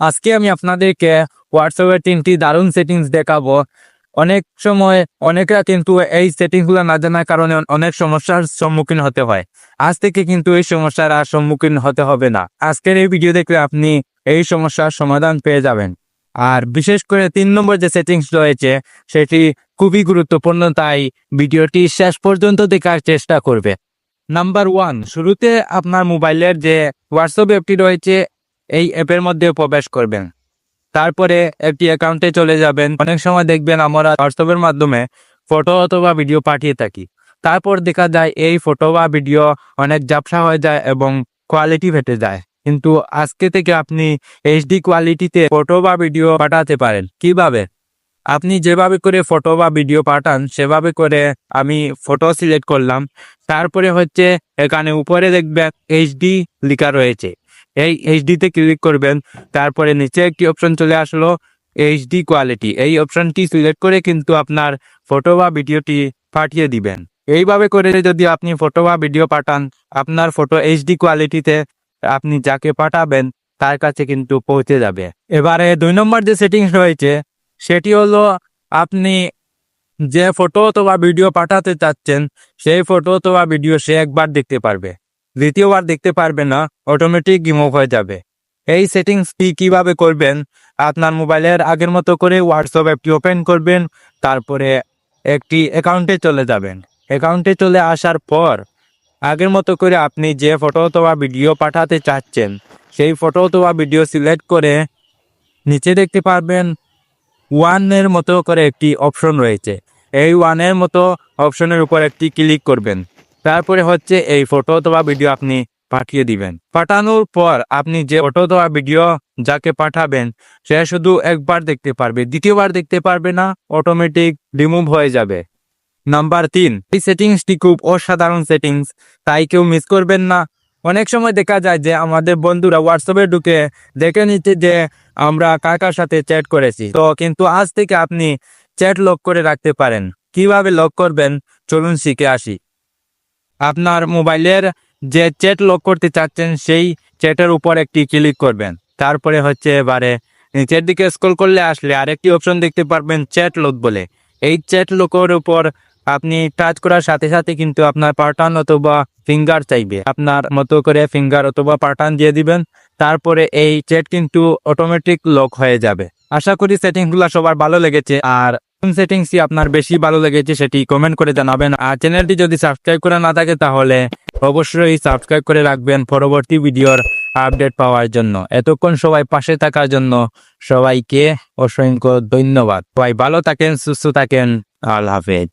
আজকে আমি আপনাদেরকে হোয়াটসঅ্যাপের তিনটি দারুণ সেটিংস দেখাবো। অনেক সময় অনেকরা কিন্তু এই সেটিংসগুলো না জানার কারণে অনেক সমস্যার সম্মুখীন হতে হয়। আজ থেকে কিন্তু এই সমস্যার আর সম্মুখীন হতে হবে না। আজকের এই ভিডিও দেখলে আপনি এই সমস্যার সমাধান পেয়ে যাবেন। আর বিশেষ করে তিন নম্বর যে সেটিংস রয়েছে, সেটি খুবই গুরুত্বপূর্ণ, তাই ভিডিওটি শেষ পর্যন্ত দেখার চেষ্টা করবে। নাম্বার ওয়ান শুরুতে আপনার মোবাইলের যে হোয়াটসঅ্যাপ অ্যাপটি রয়েছে এই অ্যাপের মধ্যে প্রবেশ করবেন। তারপরে একটি অ্যাকাউন্টে চলে যাবেন। অনেক সময় দেখবেন আমরা হোয়াটসঅ্যাপের মাধ্যমে ফটো অথবা ভিডিও পাঠিয়ে থাকি। তারপর দেখা যায় এই ফটো বা ভিডিও অনেক ঝাপসা হয়ে যায় এবং কোয়ালিটি ফেটে যায়। কিন্তু আজকে থেকে আপনি এইচডি কোয়ালিটিতে ফটো বা ভিডিও পাঠাতে পারেন। কীভাবে? আপনি যেভাবে করে ফটো বা ভিডিও পাঠান, সেভাবে করে আমি ফটো সিলেক্ট করলাম। তারপরে হচ্ছে এখানে উপরে দেখবেন এইচডি লেখা রয়েছে। এই এইচডিতে ক্লিক করবেন, তারপরে নিচে একটি অপশন চলে আসলো এইচডি কোয়ালিটি এই অপশনটি সিলেক্ট করে কিন্তু আপনার ফটো বা ভিডিওটি পাঠিয়ে দিবেন। এইভাবে করে যদি আপনি ফটো বা ভিডিও পাঠান, আপনার ফটো এইচডি কোয়ালিটিতে আপনি যাকে পাঠাবেন, তার কাছে কিন্তু পৌঁছে যাবে। এবারে দুই নম্বর যে সেটিংস রয়েছে, সেটি হলো আপনি যে ফটো অথবা ভিডিও পাঠাতে চাচ্ছেন, সেই ফটো অথবা ভিডিও সে একবার দেখতে পারবে। দ্বিতীয়বার দেখতে পারবে না অটোমেটিক রিমুভ হয়ে যাবে। এই সেটিংসটি কীভাবে করবেন? আপনার মোবাইলের আগের মতো করে হোয়াটসঅ্যাপ অ্যাপটি ওপেন করবেন, তারপরে একটি অ্যাকাউন্টে চলে যাবেন। অ্যাকাউন্টে চলে আসার পর, আগের মতো করে আপনি যে ফটো অথবা ভিডিও পাঠাতে চাচ্ছেন, সেই ফটো অথবা ভিডিও সিলেক্ট করে নিচে দেখতে পারবেন ওয়ানের মতো করে একটি অপশন রয়েছে। এই ওয়ানের মতো অপশনের উপর একটি ক্লিক করবেন। তারপরে হচ্ছে এই ফটো অথবা ভিডিও আপনি পাঠিয়ে দিবেন। পাঠানোর পর আপনি যে ফটো অথবা ভিডিও যাকে পাঠাবেন, সে শুধু একবার দেখতে পারবে, দ্বিতীয়বার দেখতে পারবে না অটোমেটিক রিমুভ হয়ে যাবে। নাম্বার তিন, এই সেটিংসটি খুব অসাধারণ সেটিংস তাই কেউ মিস করবেন না। অনেক সময় দেখা যায় যে আমাদের বন্ধুরা হোয়াটসঅ্যাপে ঢুকে দেখে নিচ্ছে যে আমরা কার কার সাথে চ্যাট করেছি। তো কিন্তু আজ থেকে আপনি চ্যাট লক করে রাখতে পারেন। কীভাবে লক করবেন? চলুন শিখে আসি। আপনার মোবাইলের যে চ্যাট লক করতে চাচ্ছেন, সেই চ্যাটের উপর একটি ক্লিক করবেন। তারপরে হচ্ছে এবারে নিচের দিকে স্ক্রল করলে আসলে আরেকটি অপশন দেখতে পারবেন চ্যাট লক বলে। এই চ্যাট লকের উপর আপনি টাচ করার সাথে সাথে কিন্তু আপনার পার্টান অথবা ফিঙ্গার চাইবে। আপনার মতো করে ফিঙ্গার অথবা পার্টান দিয়ে দিবেন, তারপরে এই চ্যাট কিন্তু অটোমেটিক লক হয়ে যাবে। আশা করি সেটিংসগুলো সবার ভালো লেগেছে, আর কোন সেটিংসই আপনার বেশি ভালো লেগেছে সেটি কমেন্ট করে জানাবেন। আর চ্যানেলটি যদি সাবস্ক্রাইব করা না থাকে তাহলে অবশ্যই সাবস্ক্রাইব করে রাখবেন পরবর্তী ভিডিওর আপডেট পাওয়ার জন্য। এতক্ষণ সবাই পাশে থাকার জন্য সবাইকে অসংখ্য ধন্যবাদ। সবাই ভালো থাকেন, সুস্থ থাকেন। আল্লাহ হাফেজ।